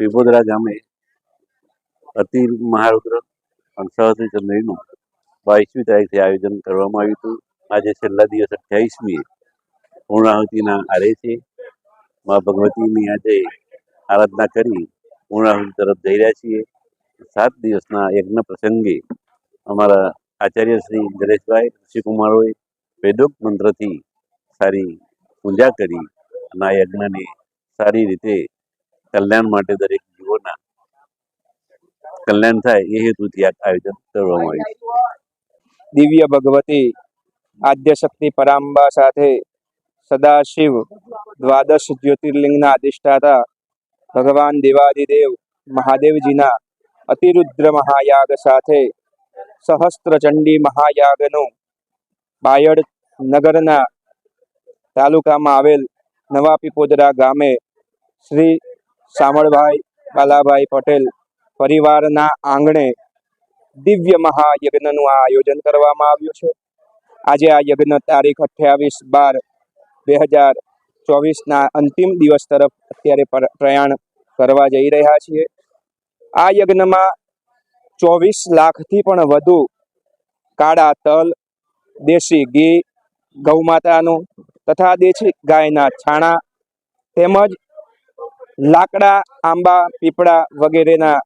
પીપોદરા ગામે અતિ મહારુદ્ર અને ચંદ્રીનું બાવીસમી તારીખે આયોજન કરવામાં આવ્યું હતું. આજે છેલ્લા દિવસ અઠ્યાવીસમીએ પૂર્ણાહુતિના આરે છે. મા ભગવતીની આજે આરાધના કરી પૂર્ણાહુતિ તરફ જઈ રહ્યા છીએ. સાત દિવસના યજ્ઞ પ્રસંગે અમારા આચાર્ય શ્રી ગણેશભાઈ ઋષિકુમારોએ વેદોક મંત્રથી સારી પૂજા કરી અને આ યજ્ઞને સારી રીતે કલ્યાણ માટે દરેક જીવોના કલ્યાણ થાય એ હેતુથી આ આયોજન કરવામાં આવ્યું છે દિવ્ય ભગવતી આદ્યશક્તિ પરાંબા સાથે સદાશિવ દ્વાદશ જ્યોતિર્લિંગના અધિષ્ઠાતા ભગવાન દેવાદિદેવ મહાદેવજીના અતિરુદ્ર મહાયાગ સાથે સહસ્ત્ર ચંડી મહાયાગનું બાયડ નગરના તાલુકામાં આવેલ નવા પીપોદરા ગામે શ્રી શામળભાઈ બાલાભાઈ પટેલ પરિવારના આંગણે દિવ્ય મહાયજ્ઞનું આ આયોજન કરવામાં આવ્યું છે. આજે આ યજ્ઞ તારીખ અઠ્યાવીસ બાર બે હજાર ચોવીસના અંતિમ દિવસ તરફ અત્યારે પર- પ્રયાણ કરવા જઈ રહ્યા છીએ. આ યજ્ઞમાં ચોવીસ લાખથી પણ વધુ કાળા તલ, દેશી ઘી ગૌમાતાનું તથા દેશી ગાયના છાણા તેમજ લાકડા, આંબા, પીપળા વગેરેના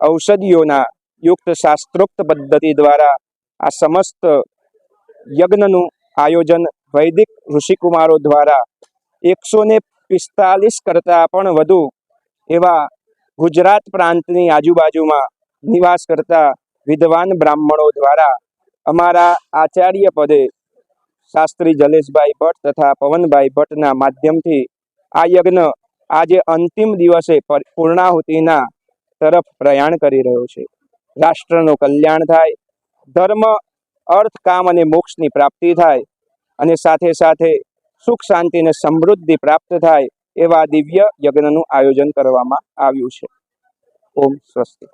ઔષધિઓના યુક્ત શાસ્ત્રોક્ત પદ્ધતિ દ્વારા આ સમસ્ત યજ્ઞનું આયોજન વૈદિક ઋષિકુમારો દ્વારા એકસો ને પિસ્તાલીસ કરતાં પણ વધુ એવા ગુજરાત પ્રાંતની આજુબાજુમાં નિવાસ કરતા વિદ્વાન બ્રાહ્મણો દ્વારા અમારા આચાર્ય પદે શાસ્ત્રી જલેશભાઈ ભટ્ટ તથા પવનભાઈ ભટ્ટના માધ્યમથી આ યજ્ઞ આજે અંતિમ દિવસે પર- પૂર્ણાહુતિના તરફ પ્રયાણ કરી રહ્યો છે. રાષ્ટ્રનું કલ્યાણ થાય, ધર્મ, અર્થ, કામ અને મોક્ષની પ્રાપ્તિ થાય અને સાથે સાથે સુખ, શાંતિ અને સમૃદ્ધિ પ્રાપ્ત થાય એવા દિવ્ય યજ્ઞનું આયોજન કરવામાં આવ્યું છે. ઓમ સ્વસ્તિ.